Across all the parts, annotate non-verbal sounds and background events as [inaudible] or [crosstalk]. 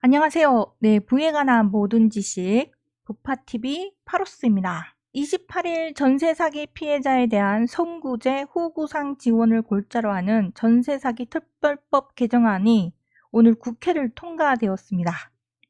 안녕하세요. 네, 부에 관한 모든 지식 부파TV 파로스입니다. 28일 전세 사기 피해자에 대한 선구제 후구상 지원을 골자로 하는 전세 사기 특별법 개정안이 오늘 국회를 통과되었습니다.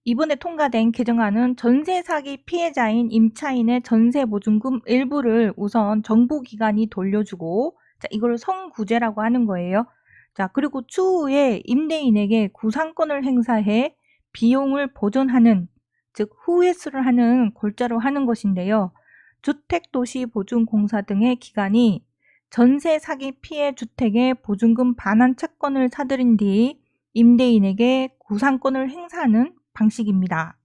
이번에 통과된 개정안은 전세 사기 피해자인 임차인의 전세 보증금 일부를 우선 정부 기관이 돌려주고 자, 이걸 선구제라고 하는 거예요. 자, 그리고 추후에 임대인에게 구상권을 행사해 비용을 보존하는 즉 후회수를 하는 골자로 하는 것인데요. 주택도시보증공사 등의 기관이 전세 사기 피해 주택의 보증금 반환 채권을 사들인 뒤 임대인에게 구상권을 행사하는 방식입니다.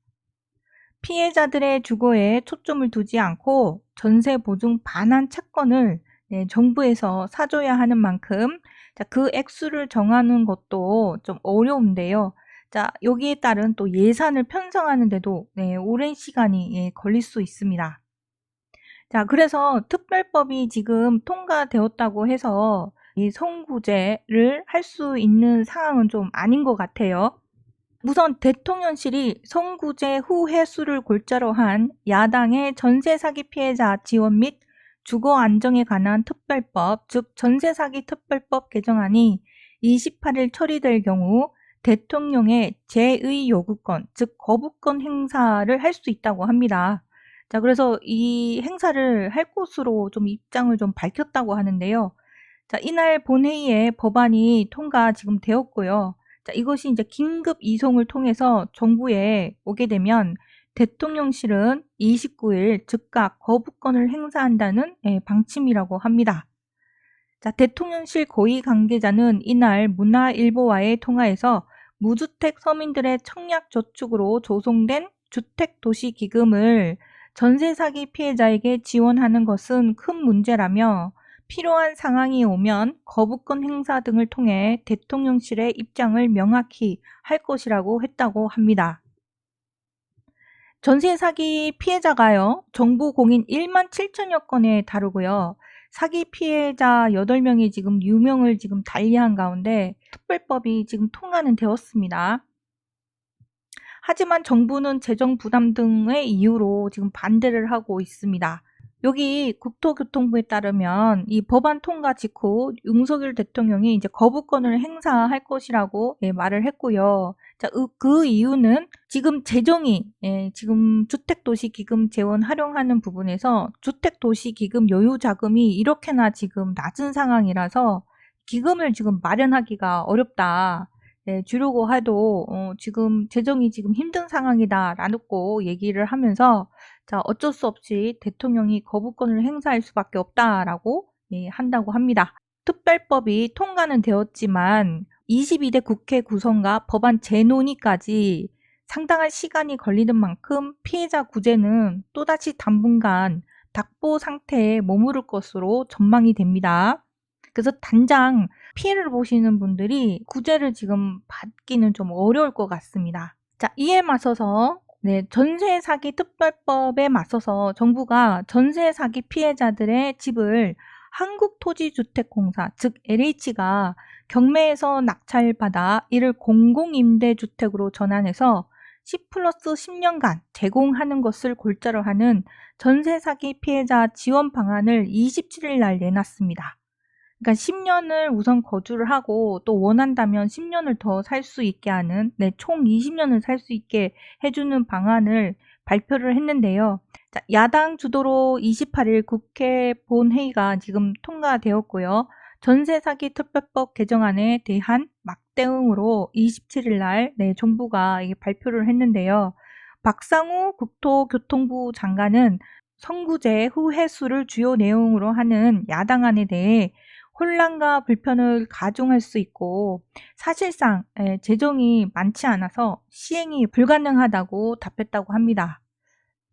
피해자들의 주거에 초점을 두지 않고 전세 보증 반환 채권을 네, 정부에서 사줘야 하는 만큼 자, 그 액수를 정하는 것도 좀 어려운데요. 자, 여기에 따른 또 예산을 편성하는데도 네, 오랜 시간이 예, 걸릴 수 있습니다. 자, 그래서 특별법이 지금 통과되었다고 해서 이 선구제를 할 수 있는 상황은 좀 아닌 것 같아요. 우선 대통령실이 선구제 후 해수를 골자로 한 야당의 전세 사기 피해자 지원 및 주거 안정에 관한 특별법, 즉 전세 사기 특별법 개정안이 28일 처리될 경우 대통령의 제의 요구권, 즉 거부권 행사를 할 수 있다고 합니다. 자, 그래서 이 행사를 할 것으로 좀 입장을 좀 밝혔다고 하는데요. 자, 이날 본회의에 법안이 통과 지금 되었고요. 자, 이것이 이제 긴급 이송을 통해서 정부에 오게 되면 대통령실은 29일 즉각 거부권을 행사한다는 예, 방침이라고 합니다. 자, 대통령실 고위 관계자는 이날 문화일보와의 통화에서 무주택 서민들의 청약 저축으로 조성된 주택도시기금을 전세 사기 피해자에게 지원하는 것은 큰 문제라며 필요한 상황이 오면 거부권 행사 등을 통해 대통령실의 입장을 명확히 할 것이라고 했다고 합니다. 전세 사기 피해자가요, 정부 공인 1만 7천여 건에 다르고요. 사기 피해자 8명이 지금 유명을 지금 달리한 가운데 특별법이 지금 통과는 되었습니다. 하지만 정부는 재정 부담 등의 이유로 지금 반대를 하고 있습니다. 여기 국토교통부에 따르면 이 법안 통과 직후 윤석열 대통령이 이제 거부권을 행사할 것이라고 예, 말을 했고요. 자, 그 이유는 지금 재정이 예, 지금 주택도시기금 재원 활용하는 부분에서 주택도시기금 여유자금이 이렇게나 지금 낮은 상황이라서 기금을 지금 마련하기가 어렵다. 예, 주려고 해도 어, 지금 재정이 지금 힘든 상황이다라고 얘기를 하면서 자, 어쩔 수 없이 대통령이 거부권을 행사할 수밖에 없다라고 예, 한다고 합니다. 특별법이 통과는 되었지만 22대 국회 구성과 법안 재논의까지 상당한 시간이 걸리는 만큼 피해자 구제는 또다시 당분간 닥보 상태에 머무를 것으로 전망이 됩니다. 그래서 단장 피해를 보시는 분들이 구제를 지금 받기는 좀 어려울 것 같습니다. 자, 이에 맞서서 네, 전세 사기 특별법에 맞서서 정부가 전세 사기 피해자들의 집을 한국토지주택공사, 즉 LH가 경매에서 낙찰받아 이를 공공임대주택으로 전환해서 10 플러스 10년간 제공하는 것을 골자로 하는 전세 사기 피해자 지원 방안을 27일 날 내놨습니다. 그러니까 10년을 우선 거주를 하고 또 원한다면 10년을 더 살 수 있게 하는 네, 총 20년을 살 수 있게 해주는 방안을 발표를 했는데요. 자, 야당 주도로 28일 국회 본회의가 지금 통과되었고요. 전세 사기 특별법 개정안에 대한 막대응으로 27일 날 네, 정부가 발표를 했는데요. 박상우 국토교통부 장관은 선구제 후 해수를 주요 내용으로 하는 야당안에 대해 혼란과 불편을 가중할 수 있고 사실상 예, 재정이 많지 않아서 시행이 불가능하다고 답했다고 합니다.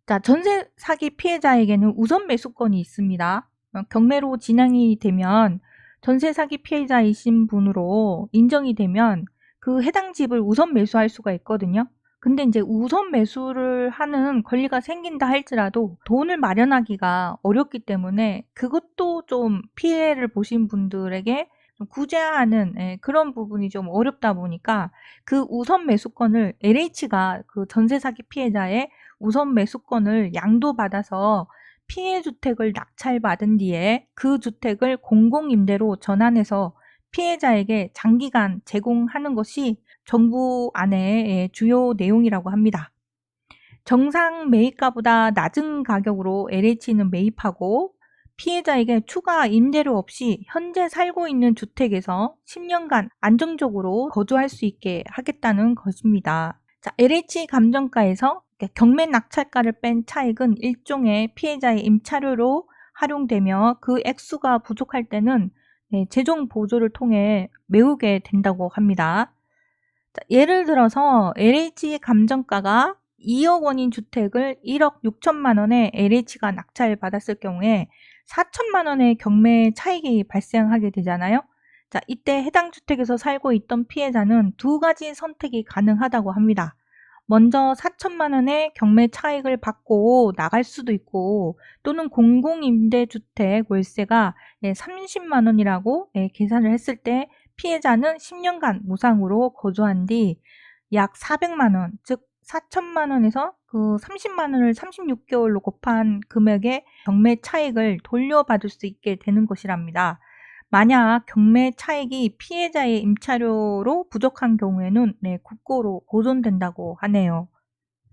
자, 전세 사기 피해자에게는 우선 매수권이 있습니다. 어, 경매로 진행이 되면 전세 사기 피해자이신 분으로 인정이 되면 그 해당 집을 우선 매수할 수가 있거든요. 근데 이제 우선 매수를 하는 권리가 생긴다 할지라도 돈을 마련하기가 어렵기 때문에 그것도 좀 피해를 보신 분들에게 좀 구제하는 예, 그런 부분이 좀 어렵다 보니까 그 우선 매수권을 LH가 그 전세 사기 피해자의 우선 매수권을 양도받아서 피해 주택을 낙찰받은 뒤에 그 주택을 공공임대로 전환해서 피해자에게 장기간 제공하는 것이 정부 안의 주요 내용이라고 합니다. 정상 매입가보다 낮은 가격으로 LH는 매입하고 피해자에게 추가 임대료 없이 현재 살고 있는 주택에서 10년간 안정적으로 거주할 수 있게 하겠다는 것입니다. 자, LH 감정가에서 경매 낙찰가를 뺀 차익은 일종의 피해자의 임차료로 활용되며 그 액수가 부족할 때는 네, 재정 보조를 통해 메우게 된다고 합니다. 자, 예를 들어서 LH 감정가가 2억 원인 주택을 1억 6천만 원에 LH가 낙찰받았을 경우에 4천만 원의 경매 차익이 발생하게 되잖아요. 자, 이때 해당 주택에서 살고 있던 피해자는 두 가지 선택이 가능하다고 합니다. 먼저 4천만 원의 경매 차익을 받고 나갈 수도 있고 또는 공공임대주택 월세가 30만 예, 원이라고 예, 계산을 했을 때 피해자는 10년간 무상으로 거주한 뒤 약 400만 원, 즉 4천만 원에서 그 30만 원을 36개월로 곱한 금액의 경매 차익을 돌려받을 수 있게 되는 것이랍니다. 만약 경매 차익이 피해자의 임차료로 부족한 경우에는 네, 국고로 보존된다고 하네요.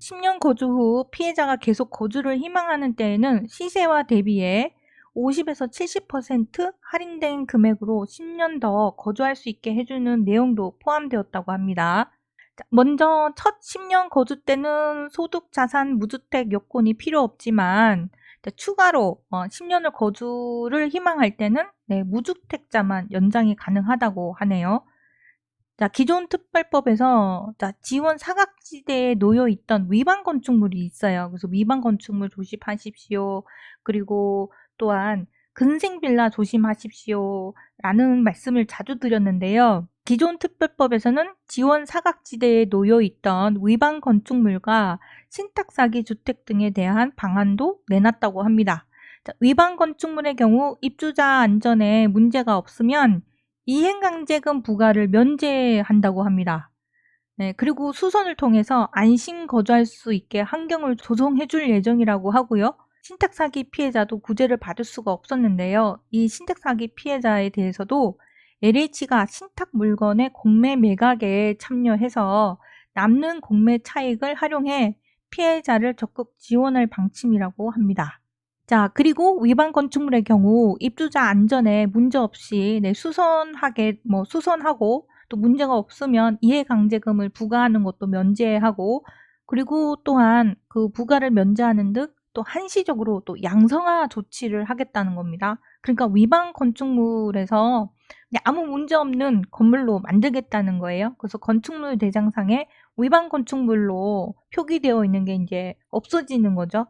10년 거주 후 피해자가 계속 거주를 희망하는 때에는 시세와 대비해 50에서 70% 할인된 금액으로 10년 더 거주할 수 있게 해주는 내용도 포함되었다고 합니다. 먼저 첫 10년 거주 때는 소득, 자산, 무주택 요건이 필요 없지만 추가로 10년을 어, 거주를 희망할 때는 네, 무주택자만 연장이 가능하다고 하네요. 자, 기존 특별법에서 자, 지원 사각지대에 놓여 있던 위반 건축물이 있어요. 그래서 위반 건축물 조심하십시오. 그리고 또한 근생 빌라 조심하십시오. 라는 말씀을 자주 드렸는데요. 기존 특별법에서는 지원 사각지대에 놓여 있던 위반 건축물과 신탁 사기 주택 등에 대한 방안도 내놨다고 합니다. 자, 위반 건축물의 경우 입주자 안전에 문제가 없으면 이행강제금 부과를 면제한다고 합니다. 네, 그리고 수선을 통해서 안심 거주할 수 있게 환경을 조성해 줄 예정이라고 하고요. 신탁 사기 피해자도 구제를 받을 수가 없었는데요. 이 신탁 사기 피해자에 대해서도 LH가 신탁 물건의 공매 매각에 참여해서 남는 공매 차익을 활용해 피해자를 적극 지원할 방침이라고 합니다. 자, 그리고 위반 건축물의 경우 입주자 안전에 문제 없이 네, 수선하게 뭐 수선하고 또 문제가 없으면 이해강제금을 부과하는 것도 면제하고 그리고 또한 그 부과를 면제하는 듯또 한시적으로 또 양성화 조치를 하겠다는 겁니다. 그러니까 위반 건축물에서 아무 문제 없는 건물로 만들겠다는 거예요. 그래서 건축물 대장상에 위반 건축물로 표기되어 있는 게 이제 없어지는 거죠.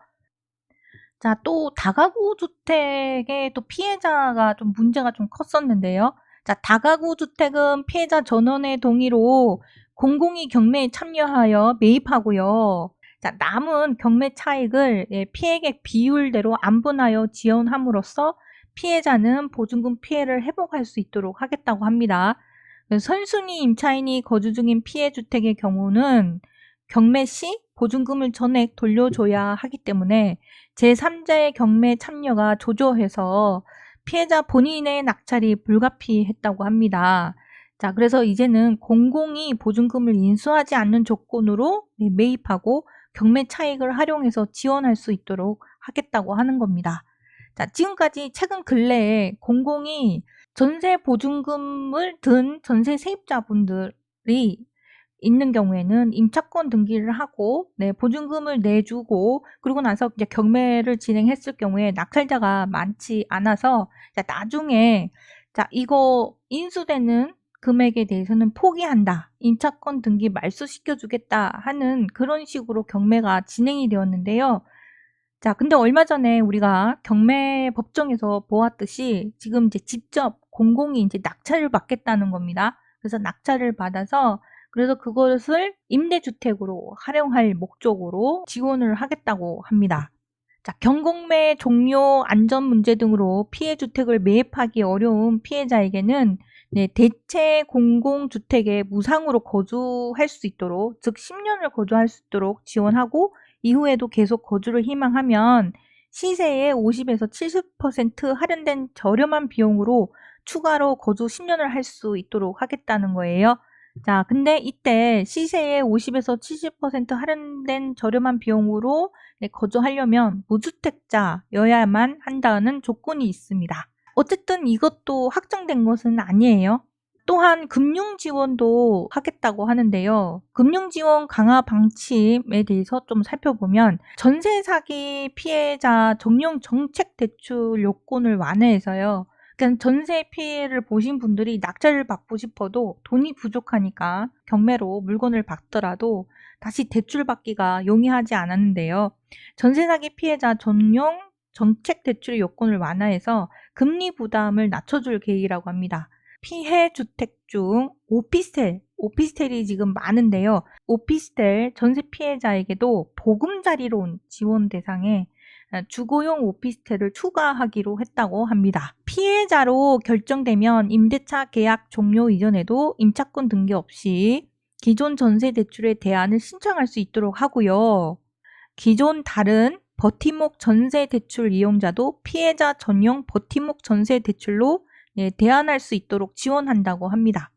자, 또 다가구 주택의 또 피해자가 좀 문제가 좀 컸었는데요. 자, 다가구 주택은 피해자 전원의 동의로 공공이 경매에 참여하여 매입하고요. 자, 남은 경매 차익을 예, 피해액 비율대로 안분하여 지원함으로써 피해자는 보증금 피해를 회복할 수 있도록 하겠다고 합니다. 선순위 임차인이 거주 중인 피해 주택의 경우는 경매 시 보증금을 전액 돌려줘야 하기 때문에 제3자의 경매 참여가 조조해서 피해자 본인의 낙찰이 불가피했다고 합니다. 자, 그래서 이제는 공공이 보증금을 인수하지 않는 조건으로 네, 매입하고 경매 차익을 활용해서 지원할 수 있도록 하겠다고 하는 겁니다. 자, 지금까지 최근 근래에 공공이 전세 보증금을 든 전세 세입자분들이 있는 경우에는 임차권 등기를 하고 네, 보증금을 내주고 그러고 나서 이제 경매를 진행했을 경우에 낙찰자가 많지 않아서 자, 나중에 자, 이거 인수되는 금액에 대해서는 포기한다. 임차권 등기 말소시켜 주겠다 하는 그런 식으로 경매가 진행이 되었는데요. 자, 근데 얼마 전에 우리가 경매 법정에서 보았듯이 지금 이제 직접 공공이 이제 낙찰을 받겠다는 겁니다. 그래서 낙찰을 받아서 그래서 그것을 임대주택으로 활용할 목적으로 지원을 하겠다고 합니다. 자, 경공매 종료 안전 문제 등으로 피해 주택을 매입하기 어려운 피해자에게는 네, 대체 공공주택에 무상으로 거주할 수 있도록, 즉 10년을 거주할 수 있도록 지원하고 이후에도 계속 거주를 희망하면 시세의 50에서 70% 할인된 저렴한 비용으로 추가로 거주 10년을 할 수 있도록 하겠다는 거예요. 자, 근데 이때 시세의 50에서 70% 할인된 저렴한 비용으로 네, 거주하려면 무주택자여야만 한다는 조건이 있습니다. 어쨌든 이것도 확정된 것은 아니에요. 또한 금융 지원도 하겠다고 하는데요. 금융 지원 강화 방침에 대해서 좀 살펴보면 전세 사기 피해자 정령 정책 대출 요건을 완화해서요. 그러니까 전세 피해를 보신 분들이 낙찰을 받고 싶어도 돈이 부족하니까 경매로 물건을 받더라도 다시 대출 받기가 용이하지 않았는데요. 전세 사기 피해자 전용 정책 대출 요건을 완화해서 금리 부담을 낮춰줄 계획이라고 합니다. 피해 주택 중 오피스텔, 오피스텔이 지금 많은데요. 오피스텔 전세 피해자에게도 보금자리론 지원 대상에 주거용 오피스텔을 추가하기로 했다고 합니다. 피해자로 결정되면 임대차 계약 종료 이전에도 임차권 등기 없이 기존 전세 대출의 대안을 신청할 수 있도록 하고요. 기존 다른 버팀목 전세 대출 이용자도 피해자 전용 버팀목 전세 대출로 예, 대안할 수 있도록 지원한다고 합니다.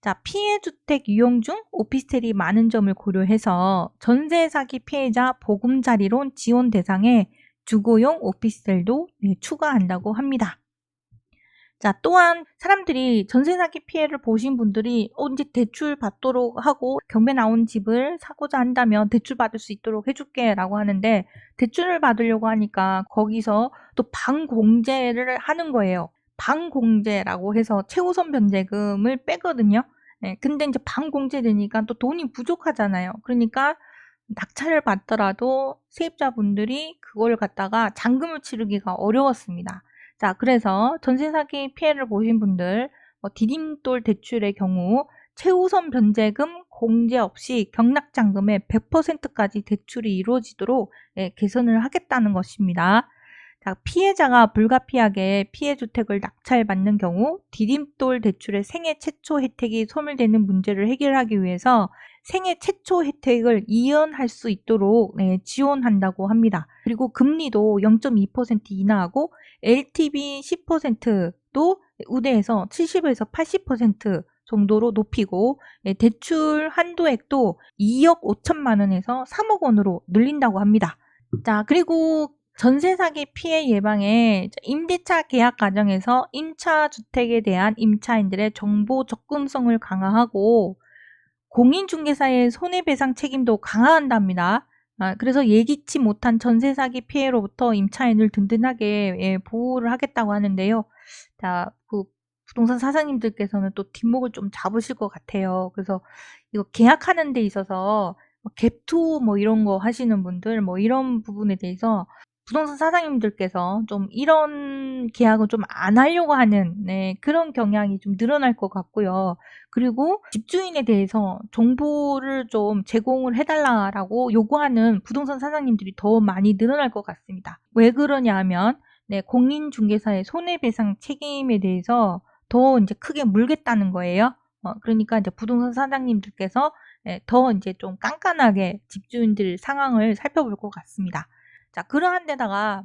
자, 피해 주택 이용 중 오피스텔이 많은 점을 고려해서 전세 사기 피해자 보금자리론 지원 대상에 주거용 오피스텔도 예, 추가한다고 합니다. 자, 또한 사람들이 전세 사기 피해를 보신 분들이 언제 대출 받도록 하고 경매 나온 집을 사고자 한다면 대출 받을 수 있도록 해줄게 라고 하는데 대출을 받으려고 하니까 거기서 또 방 공제를 하는 거예요. 방공제라고 해서 최우선 변제금을 빼거든요. 네, 근데 이제 방공제 되니까 또 돈이 부족하잖아요. 그러니까 낙찰을 받더라도 세입자분들이 그걸 갖다가 잔금을 치르기가 어려웠습니다. 자, 그래서 전세 사기 피해를 보신 분들 뭐 디딤돌 대출의 경우 최우선 변제금 공제 없이 경락잔금의 100%까지 대출이 이루어지도록 예, 개선을 하겠다는 것입니다. 자, 피해자가 불가피하게 피해 주택을 낙찰받는 경우 디딤돌 대출의 생애 최초 혜택이 소멸되는 문제를 해결하기 위해서 생애 최초 혜택을 이연할 수 있도록 네, 지원한다고 합니다. 그리고 금리도 0.2% 인하하고 LTV 10%도 우대해서 70에서 80% 정도로 높이고 네, 대출 한도액도 2억 5천만 원에서 3억 원으로 늘린다고 합니다. 자, 그리고 전세 사기 피해 예방에 임대차 계약 과정에서 임차 주택에 대한 임차인들의 정보 접근성을 강화하고 공인중개사의 손해배상 책임도 강화한답니다. 아, 그래서 예기치 못한 전세 사기 피해로부터 임차인을 든든하게 예, 보호를 하겠다고 하는데요. 자, 그 부동산 사장님들께서는 또 뒷목을 좀 잡으실 것 같아요. 그래서 이거 계약하는 데 있어서 뭐 갭투 뭐 이런 거 하시는 분들 뭐 이런 부분에 대해서 부동산 사장님들께서 좀 이런 계약을 좀안 하려고 하는 네, 그런 경향이 좀 늘어날 것 같고요. 그리고 집주인에 대해서 정보를 좀 제공을 해달라라고 요구하는 부동산 사장님들이 더 많이 늘어날 것 같습니다. 왜 그러냐 하면 네, 공인중개사의 손해배상 책임에 대해서 더 이제 크게 물겠다는 거예요. 어, 그러니까 이제 부동산 사장님들께서 네, 더 이제 좀 깐깐하게 집주인들 상황을 살펴볼 것 같습니다. 자, 그러한 데다가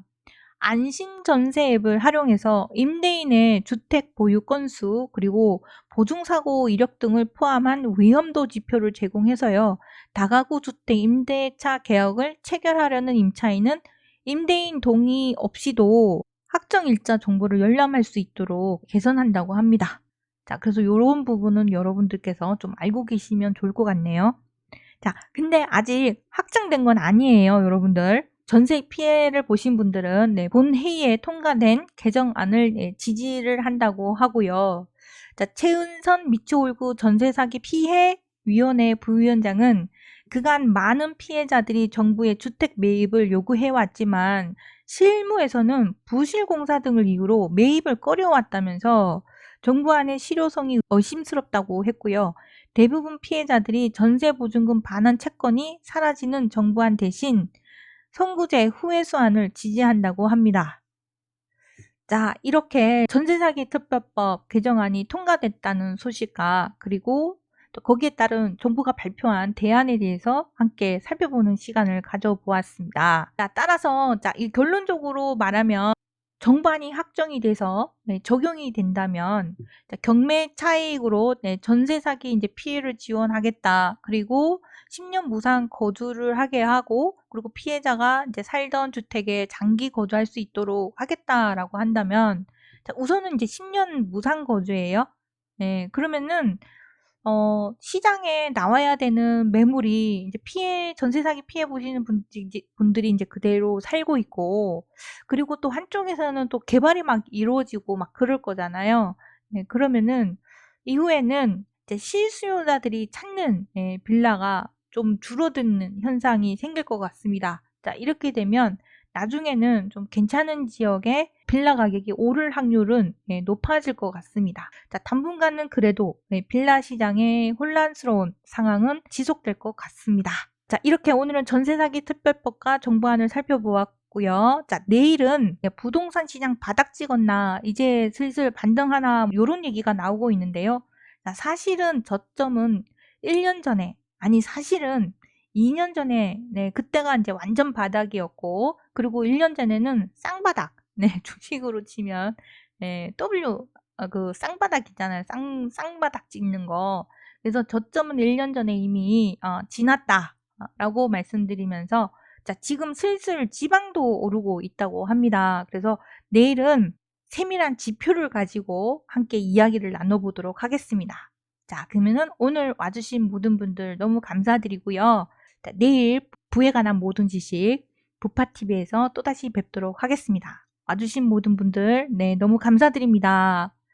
안심 전세 앱을 활용해서 임대인의 주택 보유 건수 그리고 보증사고 이력 등을 포함한 위험도 지표를 제공해서요. 다가구 주택 임대차 계약을 체결하려는 임차인은 임대인 동의 없이도 확정 일자 정보를 열람할 수 있도록 개선한다고 합니다. 자, 그래서 이런 부분은 여러분들께서 좀 알고 계시면 좋을 것 같네요. 자, 근데 아직 확정된 건 아니에요, 여러분들. 전세 피해를 보신 분들은 네, 본회의에 통과된 개정안을 네, 지지를 한다고 하고요. 자, 최은선 미추홀구 전세 사기 피해 위원회 부위원장은 그간 많은 피해자들이 정부의 주택 매입을 요구해 왔지만 실무에서는 부실 공사 등을 이유로 매입을 꺼려왔다면서 정부 안의 실효성이 의심스럽다고 했고요. 대부분 피해자들이 전세 보증금 반환 채권이 사라지는 정부안 대신 선구제 후회수안을 지지한다고 합니다. 자, 이렇게 전세사기 특별법 개정안이 통과됐다는 소식과 그리고 또 거기에 따른 정부가 발표한 대안에 대해서 함께 살펴보는 시간을 가져보았습니다. 자, 따라서 자, 이 결론적으로 말하면 정반이 확정이 돼서 네, 적용이 된다면 자, 경매 차익으로 네, 전세 사기 이제 피해를 지원하겠다. 그리고 10년 무상 거주를 하게 하고 그리고 피해자가 이제 살던 주택에 장기 거주할 수 있도록 하겠다라고 한다면 자, 우선은 이제 10년 무상 거주예요. 네, 그러면은 어, 시장에 나와야 되는 매물이 이제 피해, 전세 사기 피해 보시는 분들이 이제 그대로 살고 있고, 그리고 또 한쪽에서는 또 개발이 막 이루어지고 막 그럴 거잖아요. 네, 그러면은 이후에는 이제 실수요자들이 찾는 예, 빌라가 좀 줄어드는 현상이 생길 것 같습니다. 자, 이렇게 되면 나중에는 좀 괜찮은 지역에 빌라 가격이 오를 확률은 예, 높아질 것 같습니다. 자, 당분간은 그래도 예, 빌라 시장의 혼란스러운 상황은 지속될 것 같습니다. 자, 이렇게 오늘은 전세 사기 특별법과 정부안을 살펴보았고요. 자, 내일은 예, 부동산 시장 바닥 찍었나 이제 슬슬 반등하나 이런 얘기가 나오고 있는데요. 자, 사실은 저점은 1년 전에 아니 사실은 2년 전에 네, 그때가 이제 완전 바닥이었고 그리고 1년 전에는 쌍바닥 [laughs] 네, 주식으로 치면 네, W 어, 그 쌍바닥 있잖아요. 쌍 쌍바닥 찍는 거. 그래서 저점은 1년 전에 이미 어, 지났다라고 말씀드리면서 자, 지금 슬슬 지방도 오르고 있다고 합니다. 그래서 내일은 세밀한 지표를 가지고 함께 이야기를 나눠보도록 하겠습니다. 자, 그러면은 오늘 와주신 모든 분들 너무 감사드리고요. 자, 내일 부에 관한 모든 지식 부파TV에서 또다시 뵙도록 하겠습니다. 와주신 모든 분들, 네, 너무 감사드립니다.